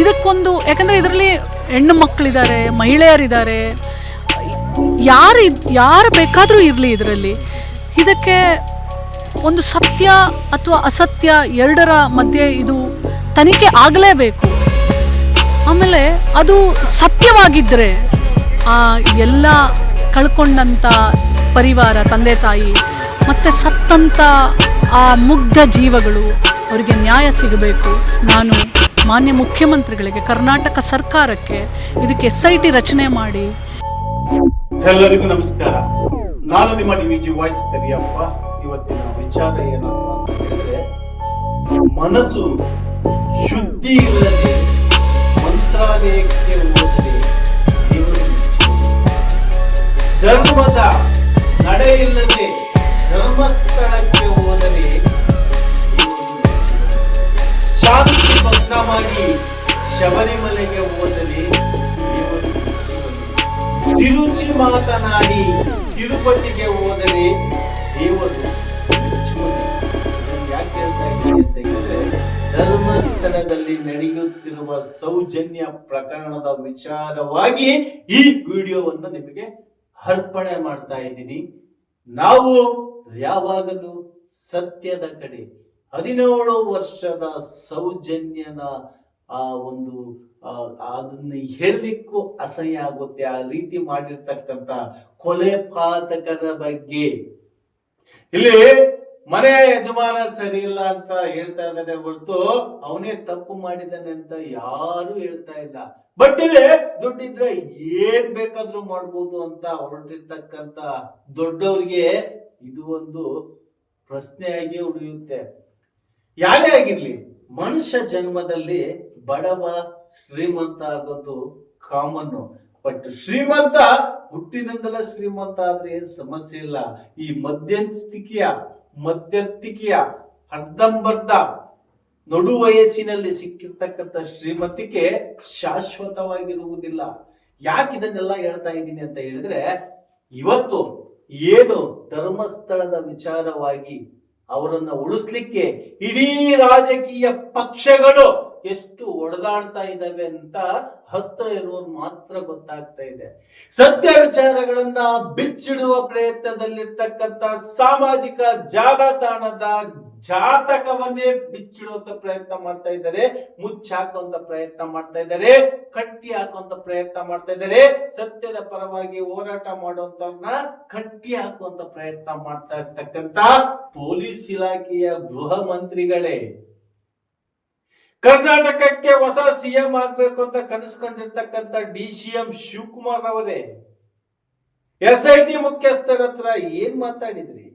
ಇದಕ್ಕೊಂದು, ಯಾಕಂದರೆ ಇದರಲ್ಲಿ ಹೆಣ್ಣು ಮಕ್ಕಳಿದ್ದಾರೆ ಮಹಿಳೆಯರಿದ್ದಾರೆ ಯಾರು ಯಾರು ಬೇಕಾದರೂ ಇರಲಿ ಇದರಲ್ಲಿ. ಇದಕ್ಕೆ ಒಂದು ಸತ್ಯ ಅಥವಾ ಅಸತ್ಯ ಎರಡರ ಮಧ್ಯೆ ಇದು ತನಿಖೆ ಆಗಲೇಬೇಕು. ಆಮೇಲೆ ಅದು ಸತ್ಯವಾಗಿದ್ದರೆ ಆ ಎಲ್ಲ ಕಳ್ಕೊಂಡಂಥ ಪರಿವಾರ, ತಂದೆ, ತಾಯಿ, ಮತ್ತು ಸತ್ತಂಥ ಆ ಮುಗ್ಧ ಜೀವಗಳು ಅವರಿಗೆ ನ್ಯಾಯ ಸಿಗಬೇಕು. ನಾನು ಮಾನ್ಯ ಮುಖ್ಯಮಂತ್ರಿಗಳಿಗೆ, ಕರ್ನಾಟಕ ಸರ್ಕಾರಕ್ಕೆ ಇದಕ್ಕೆ ಎಸ್ ಐ ಟಿ ರಚನೆ ಮಾಡಿ. ಎಲ್ಲರಿಗೂ ನಮಸ್ಕಾರ. ನಾನು ನಿಮ್ಮ D V G voice Kariyappa. ಇವತ್ತಿನ ವಿಚಾರ ಏನಪ್ಪ ಅಂತ ಹೇಳಿದ್ರೆ, ಮನಸ್ಸು ಶುದ್ಧಿ ಇಲ್ಲದೆ ಮಂತ್ರಾಲಯಕ್ಕೆ ಹೋದರೆ ಧರ್ಮದ ನಡೆ ಇಲ್ಲದೆ ಧರ್ಮಸ್ಥಳಕ್ಕೆ ಶಾಂತಿ ಭಗ್ನವಾಗಿ ಶಬರಿಮಲೆಗೆ ಹೋದರೆ ದೇವರು ತಿರುಚಿ ಮಾತನಾಡಿ ತಿರುಪತಿಗೆ ಹೋದರೆ ದೇವರು ಯಾಕೆ ಹೇಳ್ತಾ ಇದ್ದೀನಿ ಅಂತ ಧರ್ಮಸ್ಥಳದಲ್ಲಿ ನಡೆಯುತ್ತಿರುವ ಸೌಜನ್ಯ ಪ್ರಕರಣದ ವಿಚಾರವಾಗಿ ಈ ವಿಡಿಯೋವನ್ನು ನಿಮಗೆ ಅರ್ಪಣೆ ಮಾಡ್ತಾ ಇದ್ದೀನಿ ನಾವು ಯಾವಾಗಲೂ ಸತ್ಯದ ಕಡೆ ಹದಿನೇಳು ವರ್ಷದ ಸೌಜನ್ಯನ ಆ ಒಂದು ಅದನ್ನ ಹೇಳಲಿಕ್ಕೂ ಅಸಹ್ಯ ಆಗುತ್ತೆ. ಆ ರೀತಿ ಮಾಡಿರ್ತಕ್ಕಂತ ಕೊಲೆ ಪಾತಕರ ಬಗ್ಗೆ. ಇಲ್ಲಿ ಮನೆ ಯಜಮಾನ ಸರಿ ಇಲ್ಲ ಅಂತ ಹೇಳ್ತಾ ಇದ್ದಾರೆ ಹೊರತು ಅವನೇ ತಪ್ಪು ಮಾಡಿದ್ದಾನೆ ಅಂತ ಯಾರು ಹೇಳ್ತಾ ಇಲ್ಲ. ಬಟ್ ಇಲ್ಲಿ ದುಡ್ಡಿದ್ರೆ ಏನ್ ಬೇಕಾದ್ರೂ ಮಾಡ್ಬೋದು ಅಂತ ಹೊರಟಿರ್ತಕ್ಕಂತ ದೊಡ್ಡವ್ರಿಗೆ ಇದು ಒಂದು ಪ್ರಶ್ನೆಯಾಗಿ ಉಳಿಯುತ್ತೆ. ಯಾರೇ ಆಗಿರ್ಲಿ, ಮನುಷ್ಯ ಜನ್ಮದಲ್ಲಿ ಬಡವ ಶ್ರೀಮಂತ ಆಗೋದು ಕಾಮನ್ನು ಬಟ್ ಶ್ರೀಮಂತ, ಹುಟ್ಟಿನಿಂದಲೇ ಶ್ರೀಮಂತ ಆದ್ರೆ ಏನ್ ಸಮಸ್ಯೆ ಇಲ್ಲ. ಈ ಮಧ್ಯಸ್ಥಿಕೆಯ, ಮಧ್ಯರ್ಥಿಕೆಯ ಅರ್ಧಂಬರ್ಧ ನಡು ವಯಸ್ಸಿನಲ್ಲಿ ಸಿಕ್ಕಿರ್ತಕ್ಕಂಥ ಶ್ರೀಮತಿಗೆ ಶಾಶ್ವತವಾಗಿರುವುದಿಲ್ಲ. ಯಾಕೆ ಇದನ್ನೆಲ್ಲ ಹೇಳ್ತಾ ಇದ್ದೀನಿ ಅಂತ ಹೇಳಿದ್ರೆ, ಇವತ್ತು ಏನು ಧರ್ಮಸ್ಥಳದ ವಿಚಾರವಾಗಿ ಅವರನ್ನ ಉಳಿಸ್ಲಿಕ್ಕೆ ಇಡೀ ರಾಜಕೀಯ ಪಕ್ಷಗಳು ಎಷ್ಟು ಒಡೆದಾಡ್ತಾ ಇದ್ದಾವೆ ಅಂತ ಹತ್ರ ಇರುವ ಮಾತ್ರ ಗೊತ್ತಾಗ್ತಾ ಇದೆ. ಸತ್ಯ ವಿಚಾರಗಳನ್ನ ಬಿಚ್ಚಿಡುವ ಪ್ರಯತ್ನದಲ್ಲಿರ್ತಕ್ಕಂಥ ಸಾಮಾಜಿಕ ಜಾಲತಾಣದ ಜಾತಕವನ್ನೇ ಬಿಚ್ಚಿಡುವಂತ ಪ್ರಯತ್ನ ಮಾಡ್ತಾ ಇದ್ದಾರೆ, ಮುಚ್ಚಾಕುವಂತ ಪ್ರಯತ್ನ ಮಾಡ್ತಾ ಇದ್ದಾರೆ ಕಟ್ಟಿ ಹಾಕುವಂತ ಪ್ರಯತ್ನ ಮಾಡ್ತಾ ಇದ್ದಾರೆ, ಸತ್ಯದ ಪರವಾಗಿ ಹೋರಾಟ ಮಾಡುವಂತವ್ರನ್ನ ಕಟ್ಟಿ ಹಾಕುವಂತ ಪ್ರಯತ್ನ ಮಾಡ್ತಾ ಇರ್ತಕ್ಕಂತ ಪೊಲೀಸ್ ಇಲಾಖೆಯ ಗೃಹ ಮಂತ್ರಿಗಳೇ ಕರ್ನಾಟಕಕ್ಕೆ ಹೊಸ ಸಿಎಂ ಆಗ್ಬೇಕು ಅಂತ ಕನಸ್ಕೊಂಡಿರ್ತಕ್ಕಂಥ ಡಿ ಸಿ ಎಂ ಶಿವಕುಮಾರ್ ಅವರೇ, ಎಸ್ ಐ ಟಿ ಮುಖ್ಯಸ್ಥರ ಹತ್ರ ಏನ್ ಮಾತಾಡಿದ್ರಿ?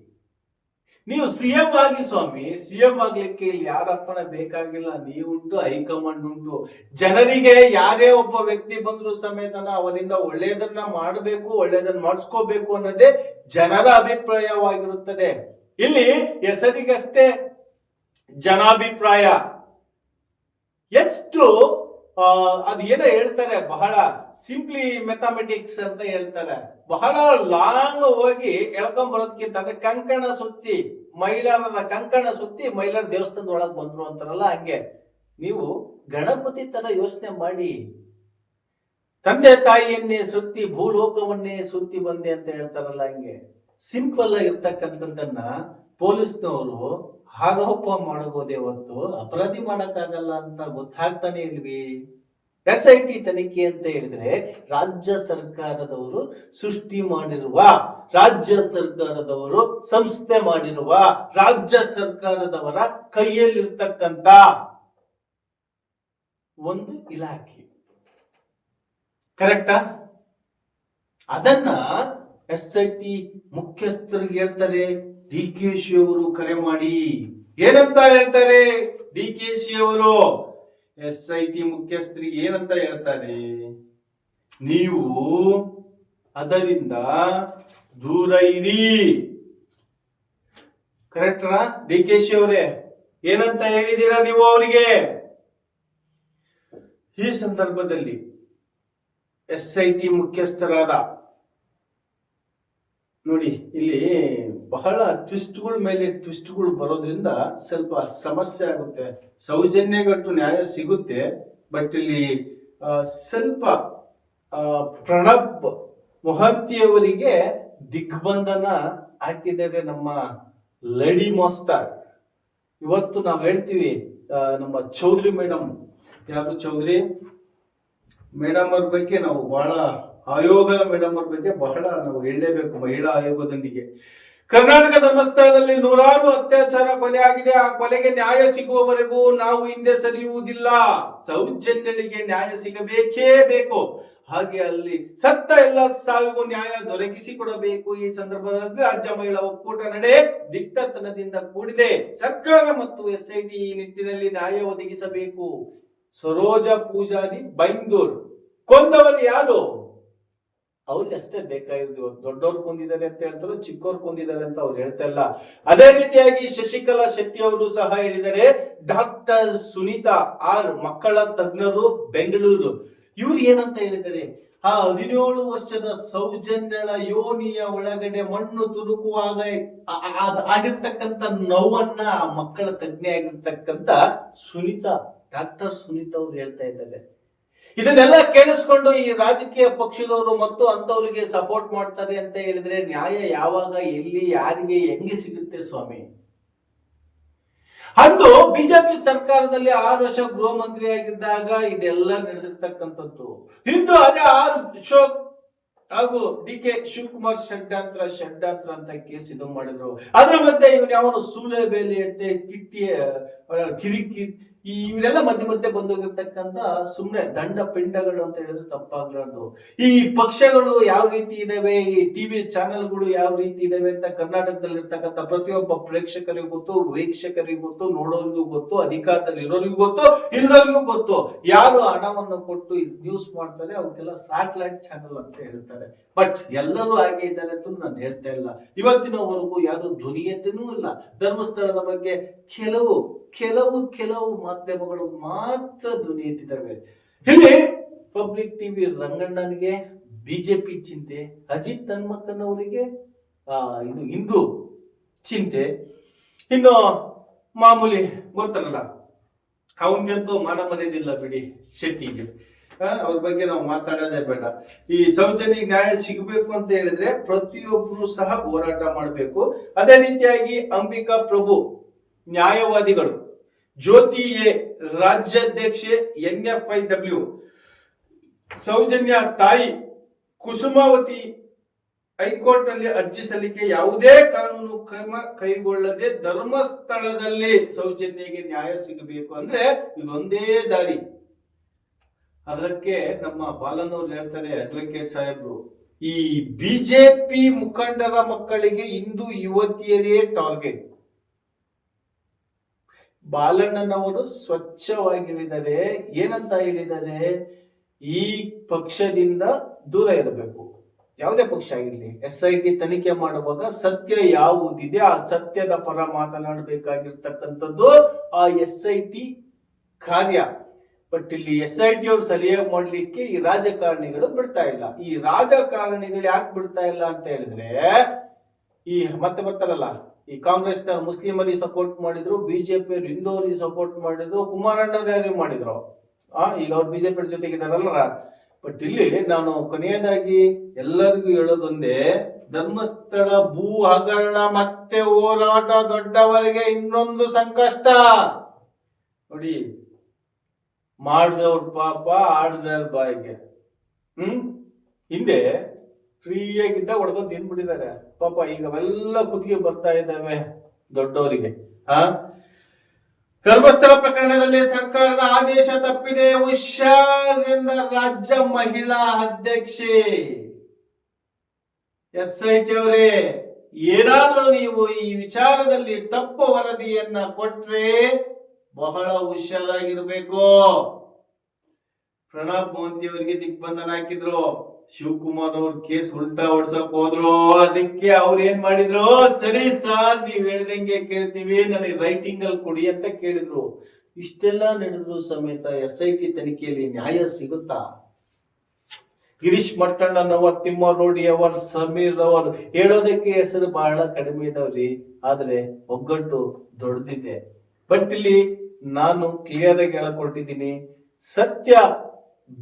ನೀವು ಸಿಎಂ ಆಗಿ ಸ್ವಾಮಿ ಸಿಎಂ ಆಗ್ಲಿಕ್ಕೆ ಇಲ್ಲಿ ಯಾರಪ್ಪನ ಬೇಕಾಗಿಲ್ಲ, ನೀವುಂಟು, ಹೈಕಮಾಂಡ್ ಉಂಟು. ಜನರಿಗೆ ಯಾರೇ ಒಬ್ಬ ವ್ಯಕ್ತಿ ಬಂದ್ರು ಸಮೇತನ ಅವರಿಂದ ಒಳ್ಳೆಯದನ್ನ ಮಾಡಬೇಕು, ಒಳ್ಳೆಯದನ್ನ ಮಾಡಿಸ್ಕೋಬೇಕು ಅನ್ನೋದೇ ಜನರ ಅಭಿಪ್ರಾಯವಾಗಿರುತ್ತದೆ. ಇಲ್ಲಿ ಹೆಸರಿಗಷ್ಟೇ ಜನಾಭಿಪ್ರಾಯ. ಎಷ್ಟು ಅದು ಏನೋ ಹೇಳ್ತಾರೆ, ಬಹಳ ಸಿಂಪ್ಲಿ ಮೆಥಮೆಟಿಕ್ಸ್ ಅಂತ ಹೇಳ್ತಾರೆ. ಬಹಳ ಲಾಂಗ್ ಹೋಗಿ ಎಳ್ಕೊಂಡ್ ಅಂದ್ರೆ ಕಂಕಣ ಸುತ್ತಿ, ಮೈಲಾರದ ಕಂಕಣ ಸುತ್ತಿ ಮೈಲಾರ ದೇವಸ್ಥಾನದ ಒಳಗ್ ಬಂದ್ರು ಅಂತಾರಲ್ಲ ಹಂಗೆ. ನೀವು ಗಣಪತಿ ತರ ಯೋಚನೆ ಮಾಡಿ. ತಂದೆ ತಾಯಿಯನ್ನೇ ಸುತ್ತಿ, ಭೂಲೋಕವನ್ನೇ ಸುತ್ತಿ ಬಂದೆ ಅಂತ ಹೇಳ್ತಾರಲ್ಲ ಹಂಗೆ. ಸಿಂಪಲ್ ಆಗಿರ್ತಕ್ಕಂಥದ್ದನ್ನ ಪೊಲೀಸ್ನವರು ಆರೋಪ ಮಾಡಬಹುದೇ ಹೊರತು ಅಪರಾಧಿ ಮಾಡಕ್ಕಾಗಲ್ಲ ಅಂತ ಗೊತ್ತಾಗ್ತಾನೆ ಇಲ್ವಿ? ಎಸ್ ಐ ಟಿ ತನಿಖೆ ಅಂತ ಹೇಳಿದ್ರೆ ರಾಜ್ಯ ಸರ್ಕಾರದವರು ಸೃಷ್ಟಿ ಮಾಡಿರುವ, ರಾಜ್ಯ ಸರ್ಕಾರದವರು ಸಂಸ್ಥೆ ಮಾಡಿರುವ, ರಾಜ್ಯ ಸರ್ಕಾರದವರ ಕೈಯಲ್ಲಿರ್ತಕ್ಕಂತ ಒಂದು ಇಲಾಖೆ. ಕರೆಕ್ಟಾ? ಅದನ್ನ ಎಸ್ ಐ ಟಿ ಮುಖ್ಯಸ್ಥರಿಗೆ ಹೇಳ್ತಾರೆ. ಡಿ ಕೆ ಶಿ ಅವರು ಕರೆ ಮಾಡಿ. ಏನಂತ ಹೇಳ್ತಾರೆ ಡಿ ಕೆ ಶಿ ಅವರು ಎಸ್ ಐ ಟಿ ಮುಖ್ಯಸ್ಥರಿಗೆ ಏನಂತ ಹೇಳ್ತಾರೆ? ನೀವು ಅದರಿಂದ ದೂರ ಇರಿ. ಕರೆಕ್ಟ್ರಾ? ಡಿ ಕೆ ಶಿ ಅವರೇ ಏನಂತ ಹೇಳಿದ್ದೀರಾ ನೀವು ಅವರಿಗೆ? ಈ ಸಂದರ್ಭದಲ್ಲಿ ಎಸ್ ಐ ಟಿ ಮುಖ್ಯಸ್ಥರಾದ, ನೋಡಿ, ಇಲ್ಲಿ ಬಹಳ ಟ್ವಿಸ್ಟ್ಗಳ ಮೇಲೆ ಟ್ವಿಸ್ಟ್ಗಳು ಬರೋದ್ರಿಂದ ಸ್ವಲ್ಪ ಸಮಸ್ಯೆ ಆಗುತ್ತೆ. ಸೌಜನ್ಯಗಟ್ಟು ನ್ಯಾಯ ಸಿಗುತ್ತೆ ಬಟ್ ಇಲ್ಲಿ ಸ್ವಲ್ಪ ಪ್ರಣಬ್ ಮೊಹಂತಿಯವರಿಗೆ ದಿಗ್ಬಂಧನ ಹಾಕಿದ್ದಾರೆ ನಮ್ಮ ಲೇಡಿ ಮಾಸ್ಟರ್. ಇವತ್ತು ನಾವು ಹೇಳ್ತೀವಿ ನಮ್ಮ ಚೌಧರಿ ಮೇಡಮ್. ಯಾರು ಚೌಧರಿ? ಮೇಡಮ್ ಅವ್ರ ಬಗ್ಗೆ ನಾವು ಬಹಳ, ಆಯೋಗದ ಮೇಡಮ್ ಅವ್ರ ಬಗ್ಗೆ ಬಹಳ ನಾವು ಹೇಳಲೇಬೇಕು ಮಹಿಳಾ ಆಯೋಗದೊಂದಿಗೆ. ಕರ್ನಾಟಕ ಧರ್ಮಸ್ಥಳದಲ್ಲಿ ನೂರಾರು ಅತ್ಯಾಚಾರ ಕೊಲೆ ಆಗಿದೆ. ಆ ಕೊಲೆಗೆ ನ್ಯಾಯ ಸಿಗುವವರೆಗೂ ನಾವು ಹಿಂದೆ ಸರಿಯುವುದಿಲ್ಲ. ಸೌಜನ್ಯಗಳಿಗೆ ನ್ಯಾಯ ಸಿಗಬೇಕೇ ಬೇಕು. ಹಾಗೆ ಅಲ್ಲಿ ಸತ್ತ ಎಲ್ಲ ಸಾವಿಗೂ ನ್ಯಾಯ ದೊರಕಿಸಿ ಕೊಡಬೇಕು ಈ ಸಂದರ್ಭದಲ್ಲಿ ರಾಜ್ಯ ಮಹಿಳಾ ಒಕ್ಕೂಟ ನಡೆ ದಿಟ್ಟತನದಿಂದ ಕೂಡಿದೆ. ಸರ್ಕಾರ ಮತ್ತು ಎಸ್ಐಟಿ ಈ ನಿಟ್ಟಿನಲ್ಲಿ ನ್ಯಾಯ ಒದಗಿಸಬೇಕು. ಸರೋಜ ಪೂಜಾರಿ, ಬೈಂದೂರ್. ಕೊಂದವರು ಯಾರು? ಅವ್ರಿಗೆ ಅಷ್ಟೇ ಬೇಕಾಗಿರೋದು. ದೊಡ್ಡವ್ರು ಕೊಂದಿದ್ದಾರೆ ಅಂತ ಹೇಳ್ತಾರೆ ಚಿಕ್ಕವ್ರು ಕೊಂದಿದ್ದಾರೆ ಅಂತ ಅವ್ರು ಹೇಳ್ತಾ ಇಲ್ಲ. ಅದೇ ರೀತಿಯಾಗಿ ಶಶಿಕಲಾ ಶೆಟ್ಟಿ ಅವರು ಸಹ ಹೇಳಿದ್ದಾರೆ, ಡಾಕ್ಟರ್ ಸುನೀತಾ ಆರ್ ಮಕ್ಕಳ ತಜ್ಞರು, ಬೆಂಗಳೂರು. ಇವ್ರು ಏನಂತ ಹೇಳಿದ್ದಾರೆ? ಆ ಹದಿನೇಳು ವರ್ಷದ ಸೌಜನ್ಯಳ ಯೋನಿಯ ಒಳಗಡೆ ಮಣ್ಣು ತುರುಕುವಾಗ ಆಗಿರ್ತಕ್ಕಂಥ ನೋವನ್ನ ಮಕ್ಕಳ ತಜ್ಞೆ ಆಗಿರ್ತಕ್ಕಂಥ ಸುನೀತಾ, ಡಾಕ್ಟರ್ ಸುನೀತಾ ಅವ್ರು ಹೇಳ್ತಾ ಇದ್ದಾರೆ. ಇದನ್ನೆಲ್ಲ ಕೇಳಿಸ್ಕೊಂಡು ಈ ರಾಜಕೀಯ ಪಕ್ಷದವರು ಮತ್ತು ಅಂತವರಿಗೆ ಸಪೋರ್ಟ್ ಮಾಡ್ತಾರೆ ಅಂತ ಹೇಳಿದ್ರೆ ನ್ಯಾಯ ಯಾವಾಗ, ಎಲ್ಲಿ, ಯಾರಿಗೆ, ಹೆಂಗೆ ಸಿಗುತ್ತೆ ಸ್ವಾಮಿ? ಅಂದು ಬಿಜೆಪಿ ಸರ್ಕಾರದಲ್ಲಿ ಆರು ವರ್ಷ ಗೃಹ ಮಂತ್ರಿಯಾಗಿದ್ದಾಗ ಇದೆಲ್ಲ ನಡೆದಿರ್ತಕ್ಕಂಥದ್ದು. ಇಂದು ಅದೇ ಆರ್ ಅಶೋಕ್ ಹಾಗೂ ಡಿ ಕೆ ಶಿವಕುಮಾರ್ ಷಡ್ಯಂತ್ರ ಷಡ್ಯಂತ್ರ ಅಂತ ಕೇಸ್ ಇದು ಮಾಡಿದ್ರು. ಅದ್ರ ಮಧ್ಯೆ ಇವನ್ ಯಾವನು ಸೂಳೆಬೇಲಿ ಅಂತೆ ಕಿಟ್ಟಿ ಕಿರಿಕಿ ಈ ಇವರೆಲ್ಲ ಮಧ್ಯೆ ಮಧ್ಯೆ ಬಂದೋಗಿರ್ತಕ್ಕಂಥ ಸುಮ್ನೆ ದಂಡ ಪಿಂಡಗಳು ಅಂತ ಹೇಳಿದ್ರೆ ತಪ್ಪಾಗ್ಲಾರ್ದು. ಈ ಪಕ್ಷಗಳು ಯಾವ ರೀತಿ ಇದಾವೆ, ಈ ಟಿವಿ ಚಾನೆಲ್ಗಳು ಯಾವ ರೀತಿ ಇದಾವೆ ಅಂತ ಕರ್ನಾಟಕದಲ್ಲಿ ಇರ್ತಕ್ಕಂತ ಪ್ರತಿಯೊಬ್ಬ ಪ್ರೇಕ್ಷಕರಿಗೂ ಗೊತ್ತು, ವೀಕ್ಷಕರಿಗೂ ಗೊತ್ತು, ನೋಡೋರಿಗೂ ಗೊತ್ತು, ಅಧಿಕಾರದಲ್ಲಿ ಇರೋರಿಗೂ ಗೊತ್ತು ಇಲ್ಲದವ್ರಿಗೂ ಗೊತ್ತು. ಯಾರು ಹಣವನ್ನು ಕೊಟ್ಟು ನ್ಯೂಸ್ ಮಾಡ್ತಾರೆ ಅವಕ್ಕೆಲ್ಲ ಸ್ಯಾಟಲೈಟ್ ಚಾನೆಲ್ ಅಂತ ಹೇಳ್ತಾರೆ. ಬಟ್ ಎಲ್ಲರೂ ಹಾಗೆ ಇದ್ದಾರೆ ಅಂತ ನಾನು ಹೇಳ್ತಾ ಇಲ್ಲ. ಇವತ್ತಿನವರೆಗೂ ಯಾರು ಧ್ವನಿಯತೆನೂ ಇಲ್ಲ. ಧರ್ಮಸ್ಥಳದ ಬಗ್ಗೆ ಕೆಲವು ಕೆಲವು ಕೆಲವು ಮಾಧ್ಯಮಗಳು ಮಾತ್ರ ಧ್ವನಿ ಎತ್ತಿದ್ದಾವೆ ಇಲ್ಲಿ ಪಬ್ಲಿಕ್ ಟಿವಿ ರಂಗಣ್ಣನಿಗೆ ಬಿಜೆಪಿ ಚಿಂತೆ ಅಜಿತ್ ತನ್ಮಕ್ಕನವರಿಗೆ ಆ, ಇದು ಹಿಂದೂ ಚಿಂತೆ. ಇನ್ನು ಮಾಮೂಲಿ ಗೊತ್ತಲ್ಲ. ಅವನಿಗಂತೂ ಮಾನ ಮರ್ಯಾದಿಲ್ಲ ಬಿಡಿ ಶೆಟ್ಟಿಗೆ ಅವ್ರ ಬಗ್ಗೆ ನಾವು ಮಾತಾಡೋದೇ ಬೇಡ. ಈ ಸೌಜನ್ಯ ನ್ಯಾಯ ಸಿಗಬೇಕು ಅಂತ ಹೇಳಿದ್ರೆ ಪ್ರತಿಯೊಬ್ಬರು ಸಹ ಹೋರಾಟ ಮಾಡಬೇಕು. ಅದೇ ರೀತಿಯಾಗಿ ಅಂಬಿಕಾ ಪ್ರಭು, ನ್ಯಾಯವಾದಿಗಳು ಜ್ಯೋತಿ A ರಾಜ್ಯಾಧ್ಯಕ್ಷೆ, N F I W, Soujanya ತಾಯಿ, ಕುಸುಮಾವತಿ ಹೈಕೋರ್ಟ್ನಲ್ಲಿ ಅರ್ಜಿ ಸಲ್ಲಿಕೆ ಯಾವುದೇ ಕಾನೂನು ಕ್ರಮ ಕೈಗೊಳ್ಳದೆ ಧರ್ಮಸ್ಥಳದಲ್ಲಿ ಸೌಜನ್ಯಗೆ ನ್ಯಾಯ ಸಿಗಬೇಕು. ಅಂದ್ರೆ ಇದೊಂದೇ ದಾರಿ. ಅದಕ್ಕೆ ನಮ್ಮ ಬಾಲನವ್ರು ಹೇಳ್ತಾರೆ ಅಡ್ವೊಕೇಟ್ ಸಾಹೇಬ್ರು, ಈ ಬಿಜೆಪಿ ಮುಖಂಡರ ಮಕ್ಕಳಿಗೆ ಇಂದು ಯುವತಿಯರೇ ಟಾರ್ಗೆಟ್. ಬಾಲಣ್ಣನವರು ಸ್ವಚ್ಛವಾಗಿಳಿದರೆ ಏನಂತ ಹೇಳಿದರೆ ಈ ಪಕ್ಷದಿಂದ ದೂರ ಇರಬೇಕು. ಯಾವುದೇ ಪಕ್ಷ ಆಗಿರಲಿ ಎಸ್ ಐ ಟಿ ತನಿಖೆ ಮಾಡುವಾಗ ಸತ್ಯ ಯಾವುದಿದೆ, ಆ ಸತ್ಯದ ಪರ ಮಾತನಾಡಬೇಕಾಗಿರ್ತಕ್ಕಂಥದ್ದು ಆ ಎಸ್ ಐ ಟಿ ಕಾರ್ಯ. ಬಟ್ ಇಲ್ಲಿ ಎಸ್ ಐ ಟಿ ಅವ್ರು ಸರಿಯಾಗಿ ಮಾಡ್ಲಿಕ್ಕೆ ಈ ರಾಜಕಾರಣಿಗಳು ಬಿಡ್ತಾ ಇಲ್ಲ. ಈ ರಾಜಕಾರಣಿಗಳು ಯಾಕೆ ಬಿಡ್ತಾ ಇಲ್ಲ ಅಂತ ಹೇಳಿದ್ರೆ, ಈ ಮತ್ತೆ ಬರ್ತಾರಲ್ಲ, ಈ ಕಾಂಗ್ರೆಸ್ ಮುಸ್ಲಿಮರಿಗೆ ಸಪೋರ್ಟ್ ಮಾಡಿದ್ರು ಬಿಜೆಪಿ ಹಿಂದೂರಿಗೆ ಸಪೋರ್ಟ್ ಮಾಡಿದ್ರು ಕುಮಾರಣ್ಣವ್ರು ಯಾರು ಮಾಡಿದ್ರು? ಆ, ಈಗ ಅವ್ರು ಬಿಜೆಪಿ ಜೊತೆಗಿದಾರಲ್ಲ ಬಟ್ ಇಲ್ಲಿ ನಾನು ಕೊನೆಯದಾಗಿ ಎಲ್ಲರಿಗೂ ಹೇಳೋದೊಂದೇ, ಧರ್ಮಸ್ಥಳ ಭೂ ಹಗರಣ ಮತ್ತೆ ಹೋರಾಟ ದೊಡ್ಡವರಿಗೆ ಇನ್ನೊಂದು ಸಂಕಷ್ಟ. ನೋಡಿ ಮಾಡಿದವ್ರ ಪಾಪ ಆಡ್ದವ್ರ ಬಾಯಿಗೆ. ಹ್ಮ್? ಹಿಂದೆ ಫ್ರೀಯಾಗಿದ್ದ ಹೊಡ್ಕೊಂಡು ತಿಂದ್ಬಿಟ್ಟಿದ್ದಾರೆ. ಪಾಪ ಈಗ ಅವೆಲ್ಲ ಕುತ್ತಿಗೆ ಬರ್ತಾ ಇದ್ದಾವೆ ದೊಡ್ಡವರಿಗೆ. ಆ? ಧರ್ಮಸ್ಥಳ ಪ್ರಕರಣದಲ್ಲಿ ಸರ್ಕಾರದ ಆದೇಶ ತಪ್ಪಿದೆ. ಹುಷಾರಿಂದ ರಾಜ್ಯ ಮಹಿಳಾ ಅಧ್ಯಕ್ಷೆ ಎಸ್ ಐ ಟಿ ಅವರೇ, ಏನಾದ್ರೂ ನೀವು ಈ ವಿಚಾರದಲ್ಲಿ ತಪ್ಪು ವರದಿಯನ್ನ ಕೊಟ್ರೆ ಬಹಳ ಹುಷಾರಾಗಿರ್ಬೇಕು. ಪ್ರಣಬ್ ಮೋದಿ ಅವರಿಗೆ ದಿಗ್ಬಂಧನ ಹಾಕಿದ್ರು. ಶಿವಕುಮಾರ್ ಅವ್ರ ಕೇಸ್ ಉಲ್ಟಾ ಹೊಡ್ಸಕ್ ಹೋದ್ರು. ಅದಕ್ಕೆ ಅವ್ರು ಏನ್ ಮಾಡಿದ್ರು? ಸರಿ ಸರ್, ನೀವ್ ಹೇಳ್ದಂಗೆ ಕೇಳ್ತೀವಿ, ನನಗೆ ರೈಟಿಂಗ್ ಅಲ್ಲಿ ಕೊಡಿ ಅಂತ ಕೇಳಿದ್ರು. ಇಷ್ಟೆಲ್ಲ ನಡೆದ್ರು ಸಮೇತ ಎಸ್ ಐ ಟಿ ತನಿಖೆಯಲ್ಲಿ ನ್ಯಾಯ ಸಿಗುತ್ತಾ? ಗಿರೀಶ್ ಮಟ್ಟಣ್ಣನವರ್ ತಿಮ್ಮರೋಡಿ ಅವರ್, ಸಮೀರ್ ಅವರ್ ಹೇಳೋದಕ್ಕೆ ಹೆಸರು ಬಹಳ ಕಡಿಮೆ ಇದಾವ್ರಿ. ಆದ್ರೆ ಒಗ್ಗಟ್ಟು ದೊಡ್ಡದಿದೆ. ಬಟ್ ಇಲ್ಲಿ ನಾನು ಕ್ಲಿಯರ್ ಆಗಿ ಹೇಳಿಕೊಟ್ಟಿದ್ದೀನಿ. ಸತ್ಯ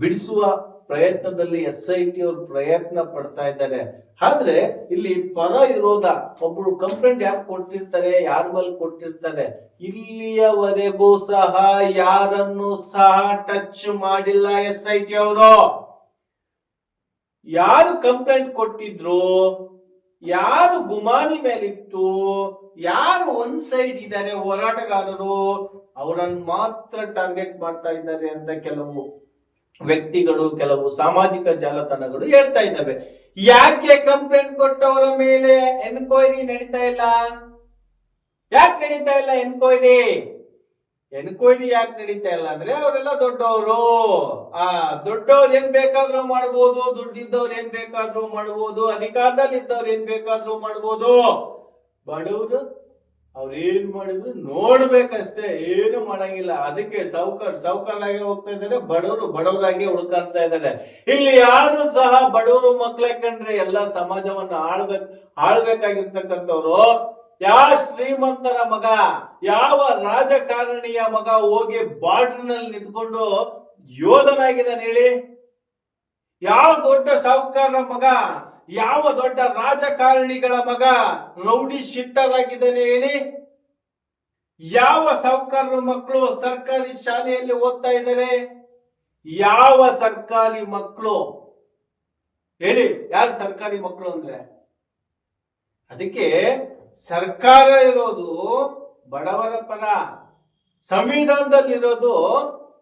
ಬಿಡಿಸುವ ಪ್ರಯತ್ನದಲ್ಲಿ ಎಸ್ ಐ ಟಿ ಅವರು ಪ್ರಯತ್ನ ಪಡ್ತಾ ಇದ್ದಾರೆ. ಆದ್ರೆ ಇಲ್ಲಿ ಪರ ವಿರೋಧ ಒಬ್ರು ಕಂಪ್ಲೇಂಟ್ ಯಾರು ಕೊಟ್ಟಿರ್ತಾರೆ, ಯಾರ ಮೇಲೆ ಕೊಟ್ಟಿರ್ತಾರೆ, ಇಲ್ಲಿಯವರೆಗೂ ಸಹ ಯಾರನ್ನು ಸಹ ಟಚ್ ಮಾಡಿಲ್ಲ ಎಸ್ ಐ ಟಿ ಅವರು. ಯಾರು ಕಂಪ್ಲೇಂಟ್ ಕೊಟ್ಟಿದ್ರು, ಯಾರು ಗುಮಾನಿ ಮೇಲಿತ್ತು, ಯಾರು ಒಂದ್ ಸೈಡ್ ಇದ್ದಾರೆ ಹೋರಾಟಗಾರರು ಅವರನ್ನು ಮಾತ್ರ ಟಾರ್ಗೆಟ್ ಮಾಡ್ತಾ ಇದ್ದಾರೆ ಅಂತ ಕೆಲವು ವ್ಯಕ್ತಿಗಳು, ಕೆಲವು ಸಾಮಾಜಿಕ ಜಾಲತಾಣಗಳು ಹೇಳ್ತಾ ಇದ್ದಾವೆ. ಯಾಕೆ ಕಂಪ್ಲೇಂಟ್ ಕೊಟ್ಟವರ ಮೇಲೆ ಎನ್ಕ್ವೈರಿ ನಡೀತಾ ಇಲ್ಲ? ಯಾಕೆ ನಡೀತಾ ಇಲ್ಲ ಎನ್ಕ್ವೈರಿ ಎನ್ಕ್ವೈರಿ ಯಾಕೆ ನಡೀತಾ ಇಲ್ಲ ಅಂದ್ರೆ ಅವರೆಲ್ಲ ದೊಡ್ಡವರು. ಆ, ದೊಡ್ಡವ್ರು ಏನ್ ಬೇಕಾದ್ರೂ ಮಾಡ್ಬೋದು ದುಡ್ಡಿದ್ದವ್ರು ಏನ್ ಬೇಕಾದ್ರೂ ಮಾಡ್ಬೋದು ಅಧಿಕಾರದಲ್ಲಿ ಇದ್ದವ್ರು ಏನ್ ಬೇಕಾದ್ರೂ ಮಾಡ್ಬೋದು. ಬಡವರು ಅವ್ರು ಏನ್ ಮಾಡಿದ್ರು ನೋಡ್ಬೇಕಷ್ಟೇ, ಏನು ಮಾಡಂಗಿಲ್ಲ. ಅದಕ್ಕೆ ಸೌಕರ್ ಸೌಕರ್ಯಾಗಿ ಹೋಗ್ತಾ ಇದ್ದಾರೆ, ಬಡವರು ಬಡವರಾಗಿ ಉಳ್ಕಾಡ್ತಾ ಇದ್ದಾರೆ. ಇಲ್ಲಿ ಯಾರು ಸಹ ಬಡವರು ಮಕ್ಳ ಕಂಡ್ರೆ ಎಲ್ಲ ಸಮಾಜವನ್ನ ಆಳ್ಬೇಕು ಆಳ್ಬೇಕಾಗಿರ್ತಕ್ಕಂಥವ್ರು. ಯಾವ ಶ್ರೀಮಂತರ ಮಗ, ಯಾವ ರಾಜಕಾರಣಿಯ ಮಗ ಹೋಗಿ ಬಾರ್ಡರ್ನಲ್ಲಿ ನಿಂತ್ಕೊಂಡು ಯೋಧನಾಗಿದ್ದಾನೆ ಹೇಳಿ? ಯಾವ ದೊಡ್ಡ ಸಾಹುಕಾರ ಮಗ ಯಾವ ದೊಡ್ಡ ರಾಜಕಾರಣಿಗಳ ಮಗ ರೌಡಿ ಶಿಟ್ಟರ್ ಆಗಿದ್ದಾನೆ ಹೇಳಿ? ಯಾವ ಸಾಹುಕಾರರ ಮಕ್ಕಳು ಸರ್ಕಾರಿ ಶಾಲೆಯಲ್ಲಿ ಓದ್ತಾ ಇದ್ದಾರೆ? ಯಾವ ಸರ್ಕಾರಿ ಮಕ್ಕಳು? ಹೇಳಿ, ಯಾರು ಸರ್ಕಾರಿ ಮಕ್ಕಳು ಅಂದ್ರೆ? ಅದಕ್ಕೆ ಸರ್ಕಾರ ಇರೋದು ಬಡವರ ಪರ. ಸಂವಿಧಾನದಲ್ಲಿರೋದು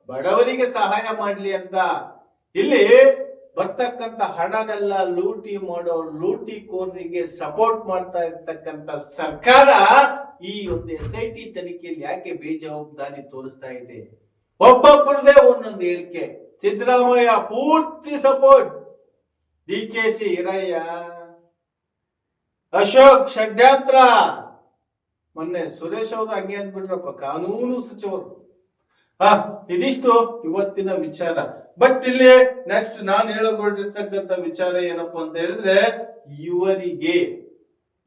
ಬಡವರಿಗೆ ಸಹಾಯ ಮಾಡಲಿ ಅಂತ. ಇಲ್ಲಿ ಬರ್ತಕ್ಕಂತ ಹಣನೆಲ್ಲ ಲೂಟಿ ಮಾಡೋ, ಲೂಟಿ ಕೋರರಿಗೆ ಸಪೋರ್ಟ್ ಮಾಡ್ತಾ ಇರ್ತಕ್ಕಂತ ಸರ್ಕಾರ ಈ ಒಂದು ಎಸ್ ಐ ಟಿ ತನಿಖೆಯಲ್ಲಿ ಯಾಕೆ ಬೇಜವಾಬ್ದಾರಿ ತೋರಿಸ್ತಾ ಇದೆ? ಒಬ್ಬೊಬ್ಬರದೇ ಒಂದೊಂದು ಹೇಳಿಕೆ. ಸಿದ್ದರಾಮಯ್ಯ ಪೂರ್ತಿ support D K C Hiraiah, Ashok ಷಡ್ಯಾತ್ರ. ಮೊನ್ನೆ ಸುರೇಶ್ ಅವರು ಹಂಗೆ ಅಂದ್ಬಿಟ್ರಪ್ಪ, ಕಾನೂನು ಸಚಿವರು. ಹಾ, ಇದಿಷ್ಟು ಇವತ್ತಿನ ವಿಚಾರ. ಬಟ್ ಇಲ್ಲಿ ನೆಕ್ಸ್ಟ್ ನಾನು ಹೇಳಕೊಟ್ಟಿರ್ತಕ್ಕಂಥ ವಿಚಾರ ಏನಪ್ಪಾ ಅಂತ ಹೇಳಿದ್ರೆ, ಇವರಿಗೆ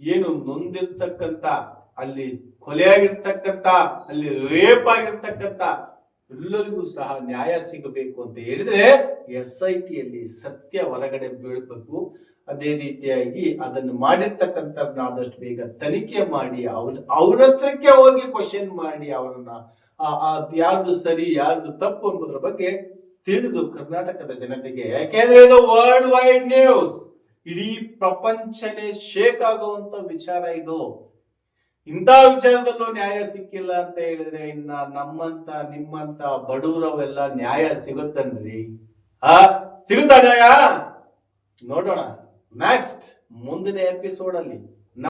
ಏನು ನೊಂದಿರ್ತಕ್ಕಂತ ಅಲ್ಲಿ ಕೊಲೆಯಾಗಿರ್ತಕ್ಕಂತ ಅಲ್ಲಿ ರೇಪ್ ಆಗಿರ್ತಕ್ಕಂತ ಎಲ್ಲರಿಗೂ ಸಹ ನ್ಯಾಯ ಸಿಗಬೇಕು ಅಂತ ಹೇಳಿದ್ರೆ ಎಸ್ ಐ ಟಿಯಲ್ಲಿ ಸತ್ಯ ಹೊರಗಡೆ ಬೀಳ್ಬೇಕು. ಅದೇ ರೀತಿಯಾಗಿ ಅದನ್ನು ಮಾಡಿರ್ತಕ್ಕಂಥವ್ರನ್ನ ಆದಷ್ಟು ಬೇಗ ತನಿಖೆ ಮಾಡಿ, ಅವ್ರ ಅವ್ರ ಹತ್ರಕ್ಕೆ ಹೋಗಿ ಕ್ವಶನ್ ಮಾಡಿ, ಅವರನ್ನ ಯಾರ್ದು ಸರಿ, ಯಾರ್ದು ತಪ್ಪು ಎಂಬುದ್ರ ಬಗ್ಗೆ ತಿಳಿದು ಕರ್ನಾಟಕದ ಜನತೆಗೆ, ಯಾಕೆಂದ್ರೆ ಇದು ವರ್ಲ್ಡ್ ವೈಡ್ ನ್ಯೂಸ್ ಇಡೀ ಪ್ರಪಂಚನೇ ಶೇಕ್ ಆಗುವಂತ ವಿಚಾರ ಇದು. ಇಂಥ ವಿಚಾರದಲ್ಲೂ ನ್ಯಾಯ ಸಿಕ್ಕಿಲ್ಲ ಅಂತ ಹೇಳಿದ್ರೆ ಇನ್ನ ನಮ್ಮಂತ, ನಿಮ್ಮಂತ ಬಡವರವೆಲ್ಲ ನ್ಯಾಯ ಸಿಗುತ್ತನ್ರಿ? ಆ, ಸಿಗುತ್ತಾ ನ್ಯಾಯ? ನೋಡೋಣ. ನೆಕ್ಸ್ಟ್ ಮುಂದಿನ ಎಪಿಸೋಡ್ ಅಲ್ಲಿ.